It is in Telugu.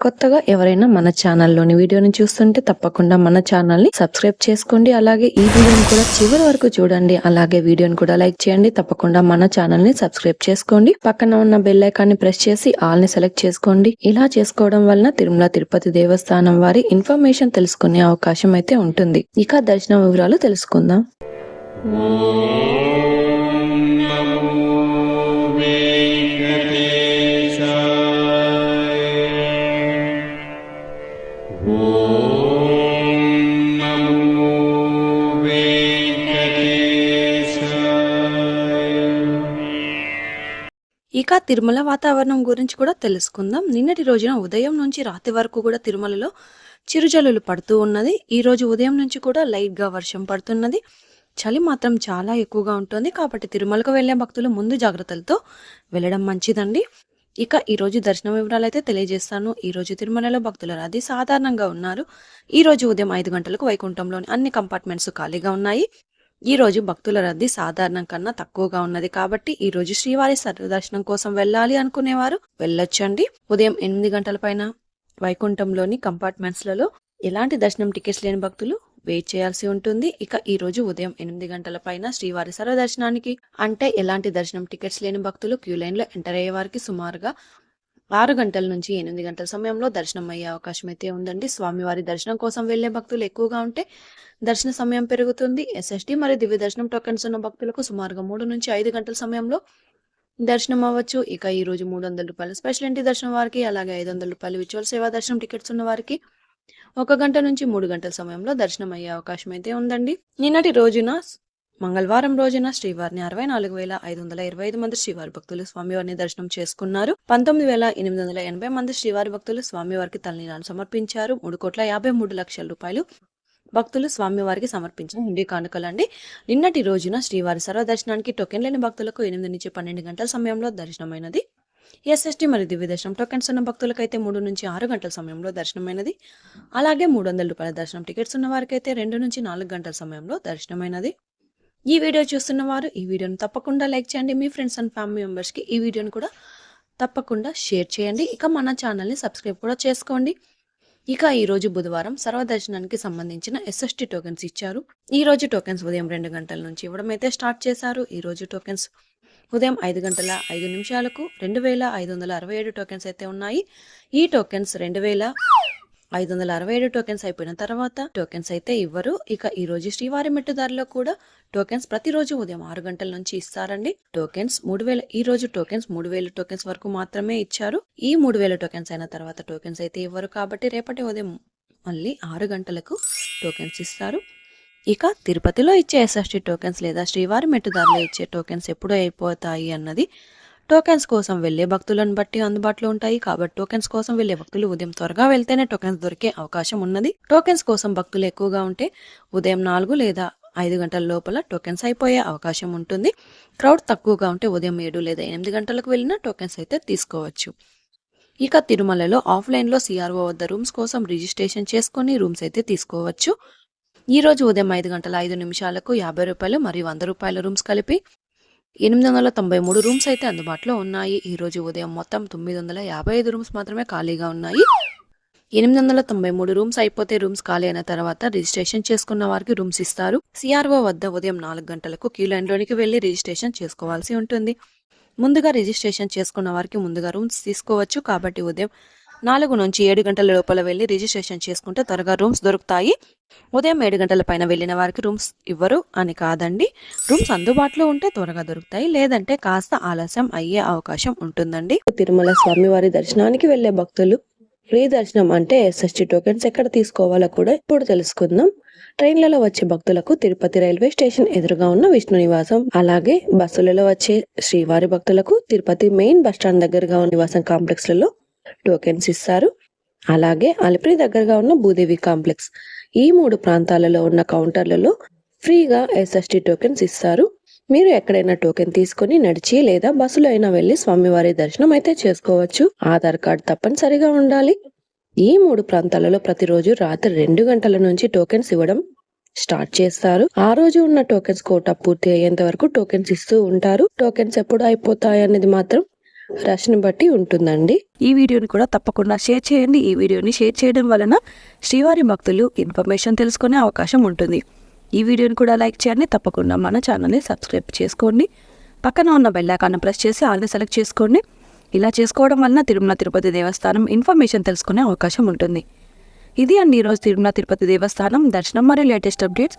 కొత్తగా ఎవరైనా మన ఛానల్లోని వీడియోని చూస్తుంటే తప్పకుండా మన ఛానల్ని సబ్స్క్రైబ్ చేసుకోండి. అలాగే ఈ వీడియోని కూడా చివరి వరకు చూడండి. అలాగే వీడియోని కూడా లైక్ చేయండి. తప్పకుండా మన ఛానల్ని సబ్స్క్రైబ్ చేసుకోండి. పక్కన ఉన్న బెల్ ప్రెస్ చేసి ఆల్ని సెలెక్ట్ చేసుకోండి. ఇలా చేసుకోవడం వలన తిరుమల తిరుపతి దేవస్థానం వారి ఇన్ఫర్మేషన్ తెలుసుకునే అవకాశం అయితే ఉంటుంది. ఇక దర్శన వివరాలు తెలుసుకుందాం. ఇక తిరుమల వాతావరణం గురించి కూడా తెలుసుకుందాం. నిన్నటి రోజున ఉదయం నుంచి రాత్రి వరకు కూడా తిరుమలలో చిరుజల్లులు పడుతూ ఉన్నది. ఈ రోజు ఉదయం నుంచి కూడా లైట్గా వర్షం పడుతున్నది. చలి మాత్రం చాలా ఎక్కువగా ఉంటుంది. కాబట్టి తిరుమలకు వెళ్ళే భక్తులు ముందు జాగ్రత్తలతో వెళ్ళడం మంచిదండి. ఇక ఈరోజు దర్శనం వివరాలు అయితే తెలియజేస్తాను. ఈరోజు తిరుమలలో భక్తుల రద్దీ సాధారణంగా ఉన్నారు. ఈరోజు ఉదయం ఐదు గంటలకు వైకుంఠంలోని అన్ని కంపార్ట్మెంట్స్ ఖాళీగా ఉన్నాయి. ఈ రోజు భక్తుల రద్దీ సాధారణం కన్నా తక్కువగా ఉన్నది కాబట్టి ఈ రోజు శ్రీవారి సర్వదర్శనం కోసం వెళ్ళాలి అనుకునేవారు వెళ్ళొచ్చండి. ఉదయం ఎనిమిది గంటల పైన వైకుంఠంలోని కంపార్ట్మెంట్స్లలో ఎలాంటి దర్శనం టికెట్స్ లేని భక్తులు వెయిట్ చేయాల్సి ఉంటుంది. ఇక ఈ రోజు ఉదయం ఎనిమిది గంటల పైన శ్రీవారి సర్వదర్శనానికి అంటే ఎలాంటి దర్శనం టికెట్స్ లేని భక్తులు క్యూ లైన్లో ఎంటర్ అయ్యే వారికి సుమారుగా ఆరు గంటల నుంచి ఎనిమిది గంటల సమయంలో దర్శనం అయ్యే అవకాశం అయితే ఉందండి. స్వామివారి దర్శనం కోసం వెళ్ళే భక్తులు ఎక్కువగా ఉంటే దర్శన సమయం పెరుగుతుంది. ఎస్ఎస్డి మరియు దివ్య దర్శనం టోకెన్స్ ఉన్న భక్తులకు సుమారుగా మూడు నుంచి ఐదు గంటల సమయంలో దర్శనం అవ్వచ్చు. ఇక ఈ రోజు మూడు వందల రూపాయలు స్పెషల్ ఇంటి దర్శనం వారికి అలాగే ఐదు వందల రూపాయలు విచువల్ సేవా దర్శనం టికెట్స్ ఉన్న వారికి ఒక గంట నుంచి మూడు గంటల సమయంలో దర్శనం అయ్యే అవకాశం అయితే ఉందండి. నిన్నటి రోజున మంగళవారం రోజున శ్రీవారిని అరవై నాలుగు వేల ఐదు వందల ఇరవై ఐదు మంది శ్రీవారి భక్తులు స్వామివారిని దర్శనం చేసుకున్నారు. పంతొమ్మిది వేల ఎనిమిది వందల ఎనభై మంది శ్రీవారి భక్తులు స్వామివారికి తలనీలాన్ని సమర్పించారు. మూడు కోట్ల యాభై మూడు లక్షల రూపాయలు భక్తులు స్వామివారికి సమర్పించిన హుండీ కానుకలండి. నిన్నటి రోజున శ్రీవారి సర్వదర్శనానికి టోకెన్ లేని భక్తులకు ఎనిమిది నుంచి పన్నెండు గంటల సమయంలో దర్శనమైనది. ఎస్ఎస్టీ మరియు దివ్య దర్శనం టోకెన్స్ ఉన్న భక్తులకైతే మూడు నుంచి ఆరు గంటల సమయంలో దర్శనమైనది. అలాగే మూడు వందల రూపాయల దర్శనం టికెట్స్ ఉన్న వారికైతే రెండు నుంచి నాలుగు గంటల సమయంలో దర్శనమైనది. ఈ వీడియో చూస్తున్న వారు ఈ వీడియోను తప్పకుండా లైక్ చేయండి. మీ ఫ్రెండ్స్ అండ్ ఫ్యామిలీ మెంబర్స్కి ఈ వీడియోని కూడా తప్పకుండా షేర్ చేయండి. ఇక మన ఛానల్ని సబ్స్క్రైబ్ కూడా చేసుకోండి. ఇక ఈరోజు బుధవారం సర్వదర్శనానికి సంబంధించిన ఎస్ఎస్టీ టోకెన్స్ ఇచ్చారు. ఈ రోజు టోకెన్స్ ఉదయం రెండు గంటల నుంచి ఇవ్వడం అయితే స్టార్ట్ చేశారు. ఈ రోజు టోకెన్స్ ఉదయం ఐదు గంటల ఐదు నిమిషాలకు రెండు వేల ఐదు వందల అరవై ఏడు టోకెన్స్ అయితే ఉన్నాయి. ఈ టోకెన్స్ రెండు వేల ఐదు వందల అరవై ఏడు టోకెన్స్ అయిపోయిన తర్వాత టోకెన్స్ అయితే ఇవ్వరు. ఇక ఈ రోజు శ్రీవారి మెట్టుదారిలో కూడా టోకెన్స్ ప్రతిరోజు ఉదయం ఆరు గంటల నుంచి ఇస్తారండి. టోకెన్స్ మూడు వేల ఈ రోజు టోకెన్స్ మూడు వేల టోకెన్స్ వరకు మాత్రమే ఇచ్చారు. ఈ మూడు వేల టోకెన్స్ అయిన తర్వాత టోకెన్స్ అయితే ఇవ్వరు కాబట్టి రేపటి ఉదయం మళ్ళీ ఆరు గంటలకు టోకెన్స్ ఇస్తారు. ఇక తిరుపతిలో ఇచ్చే ఎస్ఎస్టీ టోకెన్స్ లేదా శ్రీవారి మెట్టుదారిలో ఇచ్చే టోకెన్స్ ఎప్పుడు అయిపోతాయి అన్నది టోకెన్స్ కోసం వెళ్ళే భక్తులను బట్టి అందుబాటులో ఉంటాయి. కాబట్టి టోకెన్స్ కోసం వెళ్ళే భక్తులు ఉదయం త్వరగా వెళ్తేనే టోకెన్స్ దొరికే అవకాశం ఉన్నది. టోకెన్స్ కోసం భక్తులు ఎక్కువగా ఉంటే ఉదయం నాలుగు లేదా ఐదు గంటల లోపల టోకెన్స్ అయిపోయే అవకాశం ఉంటుంది. క్రౌడ్ తక్కువగా ఉంటే ఉదయం ఏడు లేదా ఎనిమిది గంటలకు వెళ్ళినా టోకెన్స్ అయితే తీసుకోవచ్చు. ఇక తిరుమలలో ఆఫ్లైన్లో సిఆర్ఓ వద్ద రూమ్స్ కోసం రిజిస్ట్రేషన్ చేసుకుని రూమ్స్ అయితే తీసుకోవచ్చు. ఈ రోజు ఉదయం ఐదు గంటల ఐదు నిమిషాలకు యాభై రూపాయలు మరియు వంద రూపాయల రూమ్స్ కలిపి ఎనిమిది వందల తొంభై మూడు రూమ్స్ అయితే అందుబాటులో ఉన్నాయి. ఈరోజు ఉదయం మొత్తం తొమ్మిది వందల యాభై ఐదు రూమ్స్ మాత్రమే ఖాళీగా ఉన్నాయి. ఎనిమిది వందల తొంభై మూడు రూమ్స్ అయిపోతే రూమ్స్ ఖాళీ అయిన తర్వాత రిజిస్ట్రేషన్ చేసుకున్న వారికి రూమ్స్ ఇస్తారు. సిఆర్ఓ వద్ద ఉదయం నాలుగు గంటలకు క్యూ లైన్లోనికి వెళ్ళి రిజిస్ట్రేషన్ చేసుకోవాల్సి ఉంటుంది. ముందుగా రిజిస్ట్రేషన్ చేసుకున్న వారికి ముందుగా రూమ్స్ తీసుకోవచ్చు. కాబట్టి ఉదయం నాలుగు నుంచి ఏడు గంటల లోపల వెళ్ళి రిజిస్ట్రేషన్ చేసుకుంటే త్వరగా రూమ్స్ దొరుకుతాయి. ఉదయం ఏడు గంటల పైన వెళ్ళిన వారికి రూమ్స్ ఇవ్వరు అని కాదండి. రూమ్స్ అందుబాటులో ఉంటే త్వరగా దొరుకుతాయి. లేదంటే కాస్త ఆలస్యం అయ్యే అవకాశం ఉంటుందండి. తిరుమల స్వామివారి దర్శనానికి వెళ్ళే భక్తులు ఫ్రీ దర్శనం అంటే ఎస్ఎస్టీ టోకెన్స్ ఎక్కడ తీసుకోవాలో కూడా ఇప్పుడు తెలుసుకుందాం. ట్రైన్లలో వచ్చే భక్తులకు తిరుపతి రైల్వే స్టేషన్ ఎదురుగా ఉన్న విష్ణు నివాసం అలాగే బస్సులలో వచ్చే శ్రీవారి భక్తులకు తిరుపతి మెయిన్ బస్ స్టాండ్ దగ్గరగా ఉన్న నివాసం కాంప్లెక్స్లలో టోకెన్స్ ఇస్తారు. అలాగే అలిపిరి దగ్గరగా ఉన్న భూదేవి కాంప్లెక్స్. ఈ మూడు ప్రాంతాలలో ఉన్న కౌంటర్లలో ఫ్రీగా ఎస్ఎస్టీ టోకెన్స్ ఇస్తారు. మీరు ఎక్కడైనా టోకెన్ తీసుకొని నడిచి లేదా బస్సులో అయినా వెళ్ళి స్వామివారి దర్శనం అయితే చేసుకోవచ్చు. ఆధార్ కార్డ్ తప్పనిసరిగా ఉండాలి. ఈ మూడు ప్రాంతాలలో ప్రతిరోజు రాత్రి రెండు గంటల నుంచి టోకెన్స్ ఇవ్వడం స్టార్ట్ చేస్తారు. ఆ రోజు ఉన్న టోకెన్స్ కోటా పూర్తి అయ్యేంత వరకు టోకెన్స్ ఇస్తూ ఉంటారు. టోకెన్స్ ఎప్పుడు అయిపోతాయి అనేది మాత్రం రాశిని బట్టి ఉంటుందండి. ఈ వీడియోని కూడా తప్పకుండా షేర్ చేయండి. ఈ వీడియోని షేర్ చేయడం వలన శ్రీవారి భక్తులు ఇన్ఫర్మేషన్ తెలుసుకునే అవకాశం ఉంటుంది. ఈ వీడియోని కూడా లైక్ చేయండి. తప్పకుండా మన ఛానల్ని సబ్స్క్రైబ్ చేసుకోండి. పక్కన ఉన్న బెల్ ప్రెస్ చేసి ఆల్ని సెలెక్ట్ చేసుకోండి. ఇలా చేసుకోవడం వలన తిరుమల తిరుపతి దేవస్థానం ఇన్ఫర్మేషన్ తెలుసుకునే అవకాశం ఉంటుంది. ఇది అండి ఈరోజు తిరుమల తిరుపతి దేవస్థానం. దర్శనం మరియు లేటెస్ట్ అప్డేట్స్.